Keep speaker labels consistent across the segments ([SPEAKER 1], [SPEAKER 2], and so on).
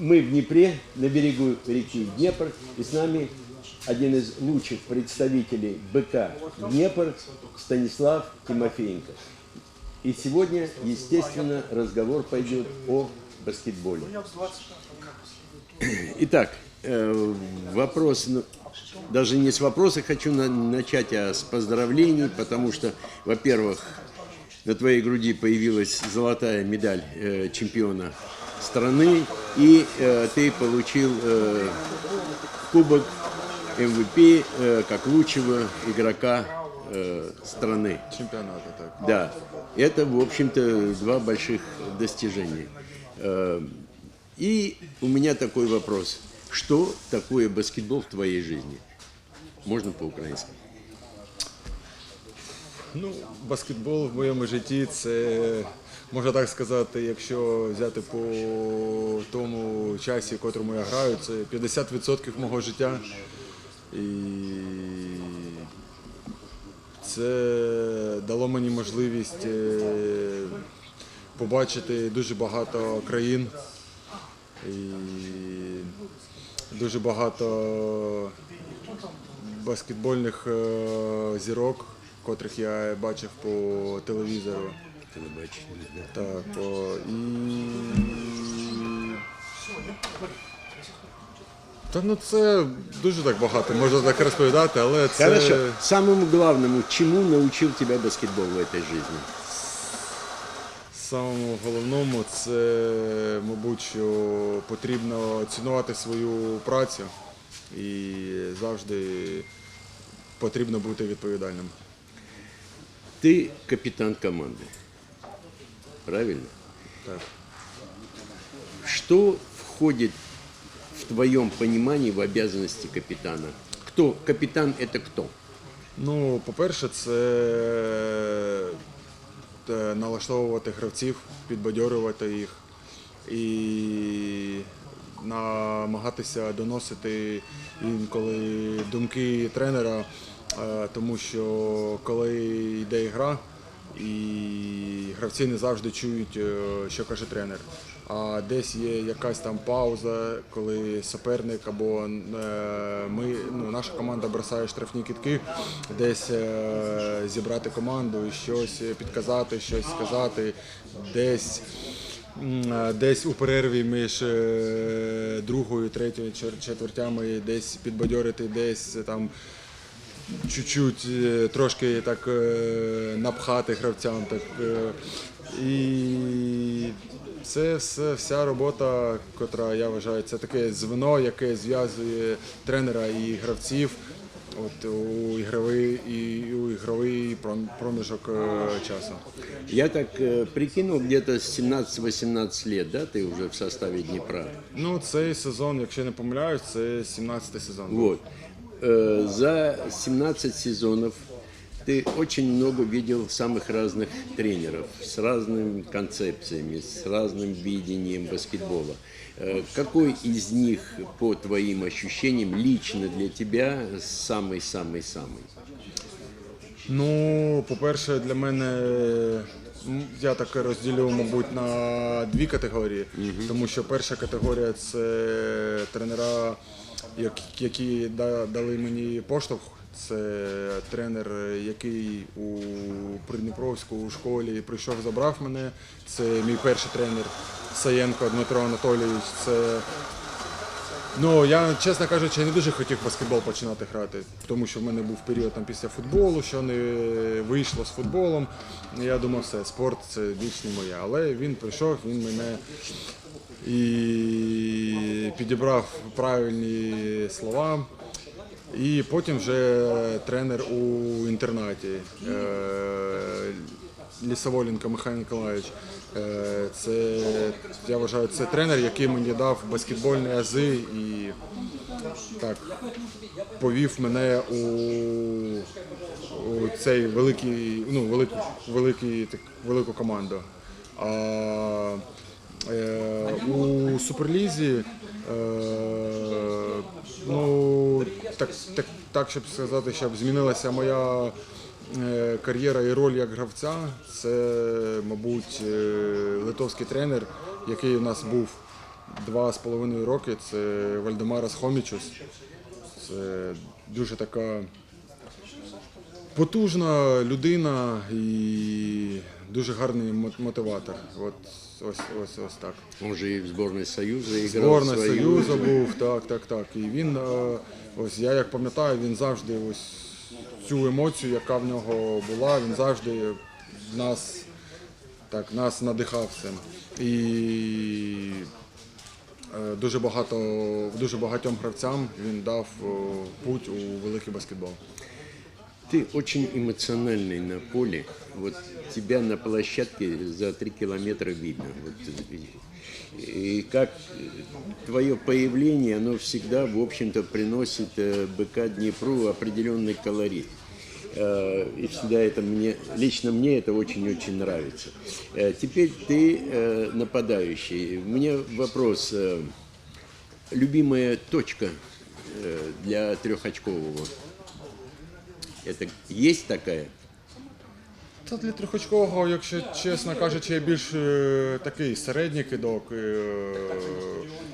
[SPEAKER 1] Мы в Днепре, на берегу реки Днепр, и с нами один из лучших представителей БК Днепр Станислав Тимофеенко. И сегодня, естественно, разговор пойдет о баскетболе. Итак, э, вопрос, ну, даже не с вопроса хочу на- начать, а с поздравлений, потому что, во-первых, на твоей груди появилась золотая медаль э, чемпиона страны, и э, ты получил э, кубок MVP э, как лучшего игрока э, страны.
[SPEAKER 2] Чемпіонату, так.
[SPEAKER 1] Да, это, в общем-то, два больших достижения. Э, И у меня такой вопрос. Что такое баскетбол в твоей жизни? Можно по-украински?
[SPEAKER 2] Ну, баскетбол в моєму житті це, можна так сказати, якщо взяти по тому часі, в котрому я граю, це 50% мого життя. І це дало мені можливість е, побачити дуже багато країн і дуже багато баскетбольних е, зірок, котрих я бачив по телевізору
[SPEAKER 1] Телебачення, да.
[SPEAKER 2] Так, о, і. Та ну це дуже так багато, можна так розповідати, але це
[SPEAKER 1] Хорошо. Самому главному, чему научил тебя баскетбол в этой жизни?
[SPEAKER 2] самому головному це, мабуть, що потрібно цінувати свою працю і завжди потрібно бути відповідальним.
[SPEAKER 1] Ты капитан команды. Правильно?
[SPEAKER 2] Так.
[SPEAKER 1] Что входит в твоем понимании в обязанности капитана? Кто? Капитан это кто?
[SPEAKER 2] Ну, по-перше, це е, налаштовувати гравців, підбадьорювати їх і намагатися доносити інколи думки тренера, е, тому що коли йде гра, і гравці не завжди чують, е, що каже тренер. А десь є якась там пауза, коли суперник або е, ми, ну, наша команда бросає штрафні кітки, десь е, зібрати команду, щось підказати, щось сказати, десь. Десь у перерві між другою, третьою четвертями десь підбадьорити, десь там чуть-чуть е, трошки так е, напхати гравцям. Так, е, і це все, вся робота, котра я вважаю, це таке звено, яке зв'язує тренера і гравців. От у ігровий і у ігровий проміжок часу.
[SPEAKER 1] Я так прикинул, где-то 17-18 лет, да, ты уже в составе Днепра.
[SPEAKER 2] Ну, цей сезон, якщо не помиляюсь, це 17 сезон.
[SPEAKER 1] Вот. Э, За 17 сезонов ты очень много видел самых разных тренеров с разными концепциями, с разным видением баскетбола. Э, Какой из них, по твоим ощущениям, лично для тебя самый-самый-самый?
[SPEAKER 2] Ну, по-перше, для мене м, я так розділю, мабуть, на дві категорії. Тому що перша категорія це тренера, як- які дали мені поштовх. Це тренер, який у Придніпровську у школі прийшов, забрав мене. Це мій перший тренер Саєнко Дмитро Анатолійович. Це Ну, я, чесно кажучи, не дуже хотів баскетбол починати грати, тому що в мене був період там після футболу, що не вийшло з футболом. Я думав, все, спорт це більш не моє. Але він прийшов, він мене і підібрав правильні слова. І потім вже тренер у інтернаті е, Лісоволенко Михайло Миколаївич. Е, Це я вважаю, це тренер, який мені дав баскетбольні ази і так повів мене у, у цей великий, ну, велику, великий, так, велику команду. А у Суперлізі е, ну, так, так, так, щоб сказати, щоб змінилася моя е, кар'єра і роль як гравця. Це, мабуть, е, литовський тренер, який у нас був два з половиною роки це Вальдемарас Хомічус. Це дуже така потужна людина і дуже гарний мотиватор. От ось ось ось так.
[SPEAKER 1] Же и в сборной Союза играл.
[SPEAKER 2] Зборна
[SPEAKER 1] свою.
[SPEAKER 2] Союзу був, так, так, так. І він, е, ось я як пам'ятаю, він завжди ось цю емоцію, яка в нього була, він завжди нас, так, нас надихав цим. І е, дуже багато, дуже багатьом гравцям він дав путь у великий баскетбол.
[SPEAKER 1] Ты очень эмоциональный на поле. Вот тебя на площадке за три километра видно. Вот, и как твое появление, оно всегда, в общем-то, приносит э, БК Днепру определенный колорит. Э, И всегда это мне, лично мне это очень-очень нравится. Э, Теперь ты э, нападающий. У меня вопрос. э, Любимая точка э, для трехочкового? Это есть такая?
[SPEAKER 2] Та для трьохочкового, якщо чесно кажучи, я більш е, такий середній кидок. е,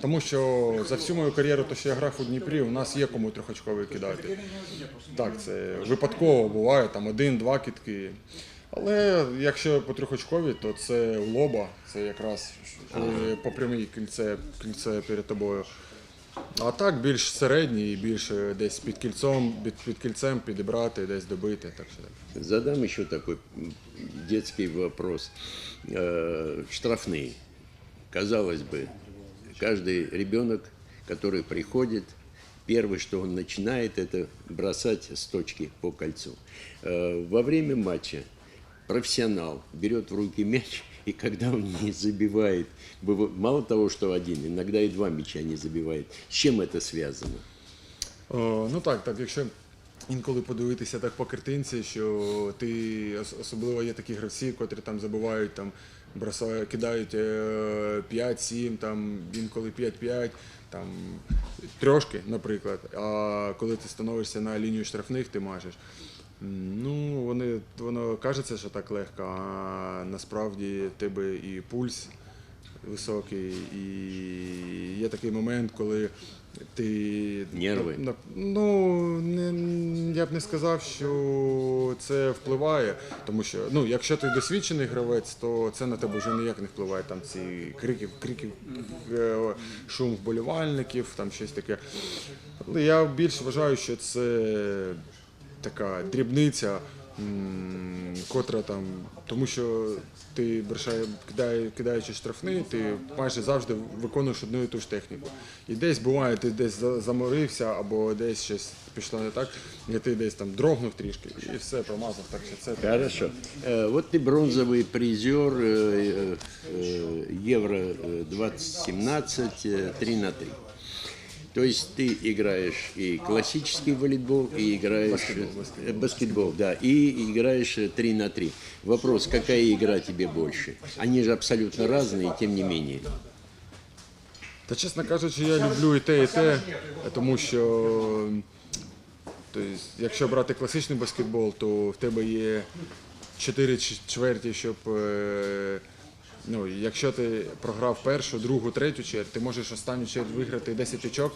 [SPEAKER 2] тому що за всю мою кар'єру, то що я грав у Дніпрі, у нас є кому трьохочковий кидати. Так, це випадково буває, там один-два китки. Але якщо по трьохочковій, то це лоба, це якраз коли по прямій кільце, кільце перед тобою. А так більш середній, і більш е, десь під кільцом, під, під кільцем підібрати, десь добити. Так що так.
[SPEAKER 1] Задам еще такой м, детский вопрос. Э, Штрафные. Казалось бы, каждый ребенок, который приходит, первое, что он начинает, это бросать с точки по кольцу. Э, Во время матча профессионал берет в руки мяч, и когда он не забивает, мало того, что один, иногда и два мяча не забивает. С чем это связано?
[SPEAKER 2] О, ну так, так, якщо інколи подивитися так по картинці, що ти особливо є такі гравці, котрі там забувають, там бросають, кидають е, 5-7, там інколи 5-5, там трошки, наприклад. А коли ти становишся на лінію штрафних, ти мажеш. Ну, вони, воно кажеться, що так легко, а насправді тебе і пульс високий, і є такий момент, коли ти
[SPEAKER 1] Нерви.
[SPEAKER 2] Ну не я б не сказав, що це впливає, тому що ну, якщо ти досвідчений гравець, то це на тебе вже ніяк не впливає. Там ці крики, крики, е, шум вболівальників, там щось таке. Але я більш вважаю, що це така дрібниця, м, котра там, тому що ти бросає, кидає, кидаючи штрафний, ти майже завжди виконуєш одну і ту ж техніку. І десь буває, ти десь за- заморився або десь щось пішло не так, і ти десь там дрогнув трішки і все промазав. Так що це
[SPEAKER 1] Хорошо. Э, Вот ты бронзовый призер э, э, Евро э, 2017 э, 3 на 3. То есть ты играешь и классический волейбол, и играешь
[SPEAKER 2] Баскетбол,
[SPEAKER 1] баскетбол, баскетбол да, и играешь э, 3 на 3. Вопрос, какая игра тебе больше? Они же абсолютно разные, тем не менее.
[SPEAKER 2] Та чесно кажучи, я люблю і те, і те, тому що тобто, якщо брати класичний баскетбол, то в тебе є 4 чверті, щоб. Ну, якщо ти програв першу, другу, третю чверть, ти можеш останню чверть виграти 10 очок,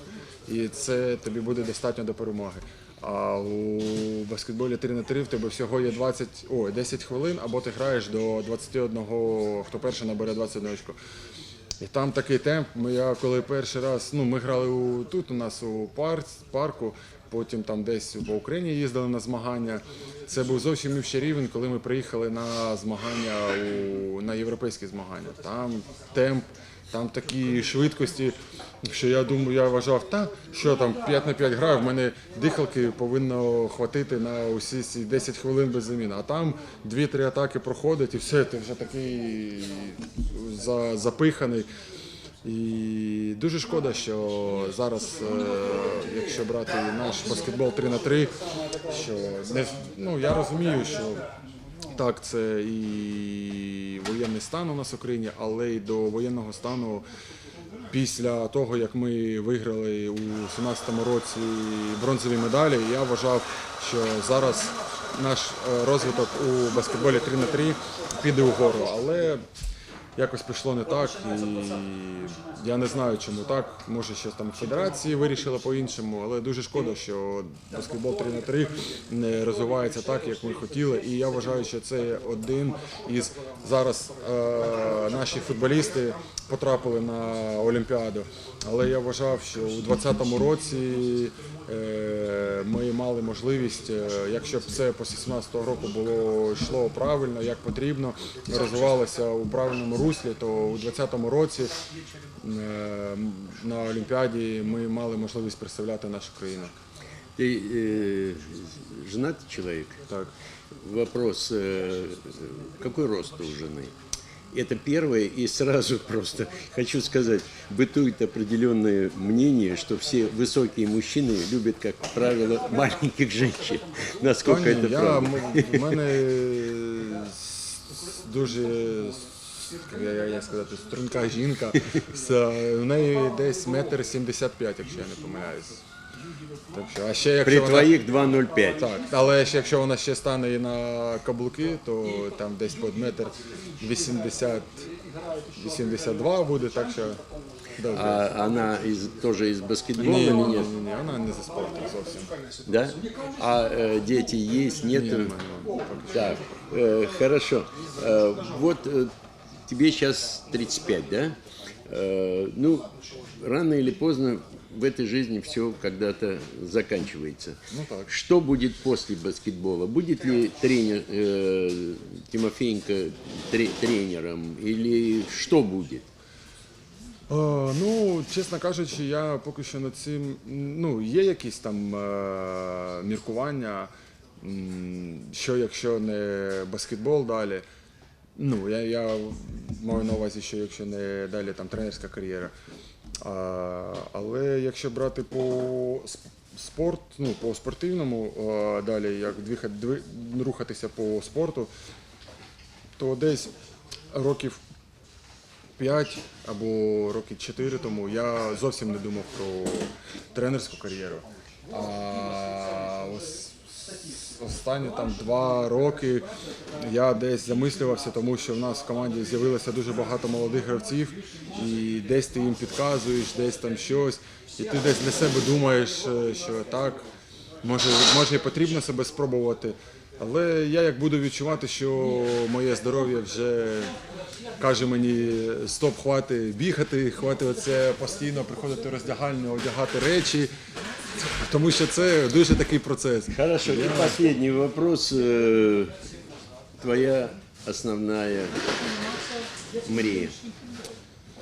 [SPEAKER 2] і це тобі буде достатньо до перемоги. А у баскетболі 3 на 3 в тебе всього є 20, ой, 10 хвилин, або ти граєш до 21, хто перший набере 21 очко. І там такий темп. Я коли перший раз, ну ми грали у, тут у нас у парк, парку, потім там десь по Україні їздили на змагання. Це був зовсім інший рівень, коли ми приїхали на змагання у, на європейські змагання. Там темп, там такі швидкості, що я думаю, я вважав, та що там 5 на 5 граю, в мене дихалки повинно хватити на усі ці 10 хвилин без заміни. А там 2-3 атаки проходить і все, ти вже такий запиханий. І дуже шкода, що зараз, е, якщо брати наш баскетбол 3 на 3, що не, ну, я розумію, що так, це і воєнний стан у нас в Україні, але й до воєнного стану після того, як ми виграли у 17-му році бронзові медалі, я вважав, що зараз наш е, розвиток у баскетболі 3 на 3 піде вгору. Але якось пішло не так. І я не знаю, чому так. Може, ще там федерації вирішили по-іншому, але дуже шкода, що баскетбол 3 на 3 не розвивається так, як ми хотіли. І я вважаю, що це один із зараз е, наші футболісти потрапили на Олімпіаду. Але я вважав, що у 2020 році е, ми мали можливість, е, якщо б це після 17 року було йшло правильно, як потрібно, розвивалося у правильному руслі, то у 2020 році е, на Олімпіаді ми мали можливість представляти нашу країну.
[SPEAKER 1] Ты э, женатый человек?
[SPEAKER 2] Так.
[SPEAKER 1] Вопрос, э, какой рост у жены? Это первое, и сразу просто хочу сказать, бытует определенное мнение, что все высокие мужчины любят, как правило, маленьких женщин. Насколько
[SPEAKER 2] Та ні,
[SPEAKER 1] это
[SPEAKER 2] я,
[SPEAKER 1] правда?
[SPEAKER 2] м- в мене с- дуже як я, як сказати, струнка жінка. З, в неї десь метр сімдесят п'ять, якщо я не помиляюсь. Так що, а ще якщо
[SPEAKER 1] При
[SPEAKER 2] вона,
[SPEAKER 1] твоих 2,05.
[SPEAKER 2] так, але ще якщо вона ще стане і на каблуки, то там десь під метр 80, 82 буде, так що добре.
[SPEAKER 1] А она из, тоже из баскетбола
[SPEAKER 2] Ні,
[SPEAKER 1] или
[SPEAKER 2] ні, ні,
[SPEAKER 1] нет?
[SPEAKER 2] ні, вона не за спортом зовсім.
[SPEAKER 1] Да? А э, дети есть, нет?
[SPEAKER 2] Ні, немає, поки що.
[SPEAKER 1] Так, э, хорошо. Э, вот э, тебе сейчас 35, да? Э, ну, рано или поздно в этой жизни все когда-то заканчивается.
[SPEAKER 2] Ну так.
[SPEAKER 1] Что будет после баскетбола? Будет ли тренер э, Тимофеенко тре- тренером или что будет?
[SPEAKER 2] Е, ну, чесно кажучи, я поки що над цим. Ну, є якісь там е, міркування, м, що якщо не баскетбол далі. Ну, я, я маю на увазі, що якщо не далі там тренерська кар'єра. Але якщо брати по сп- спорт, ну, по спортивному, далі як рухатися по спорту, то десь років 5 або роки 4 тому я зовсім не думав про тренерську кар'єру. А ось останні там два роки я десь замислювався, тому що в нас в команді з'явилося дуже багато молодих гравців, і десь ти їм підказуєш, десь там щось, і ти десь для себе думаєш, е, що так, може, може і потрібно себе спробувати. Але я як буду відчувати, що моє здоров'я вже каже мені стоп, хвати бігати, хвати оце постійно приходити в одягати речі, тому що це дуже такий процес.
[SPEAKER 1] Хорошо, и последний вопрос. Э, Твоя основная мрия?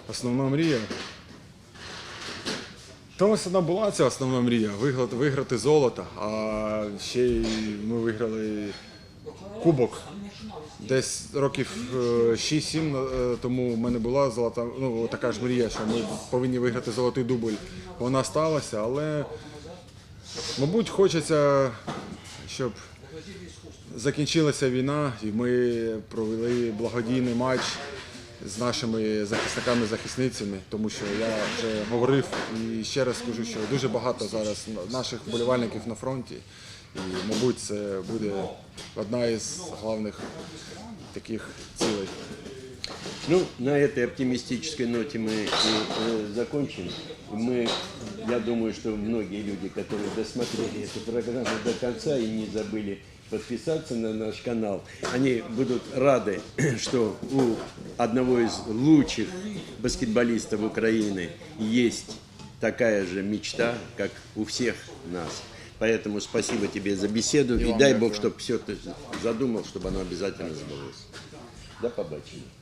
[SPEAKER 2] Основна мрія. Та ось одна була ця основна мрія виграти, виграти золото, а ще й ми виграли кубок. Десь років е, 6-7 е, тому в мене була золота, ну така ж мрія, що ми повинні виграти золотий дубль. Вона сталася, але мабуть хочеться, щоб закінчилася війна, і ми провели благодійний матч з нашими захисниками-захисницями, тому що я вже говорив і ще раз скажу, що дуже багато зараз наших вболівальників на фронті. І, мабуть, це буде одна із головних таких цілей.
[SPEAKER 1] Ну, на этой оптимистической ноте мы и, э, закончим. Мы, я думаю, что многие люди, которые досмотрели эту программу до конца и не забыли подписаться на наш канал, они будут рады, что у одного из лучших баскетболистов Украины есть такая же мечта, как у всех нас. Поэтому спасибо тебе за беседу и,
[SPEAKER 2] вам
[SPEAKER 1] дай. Бог, чтобы все ты задумал, чтобы оно обязательно сбылось. До побачення.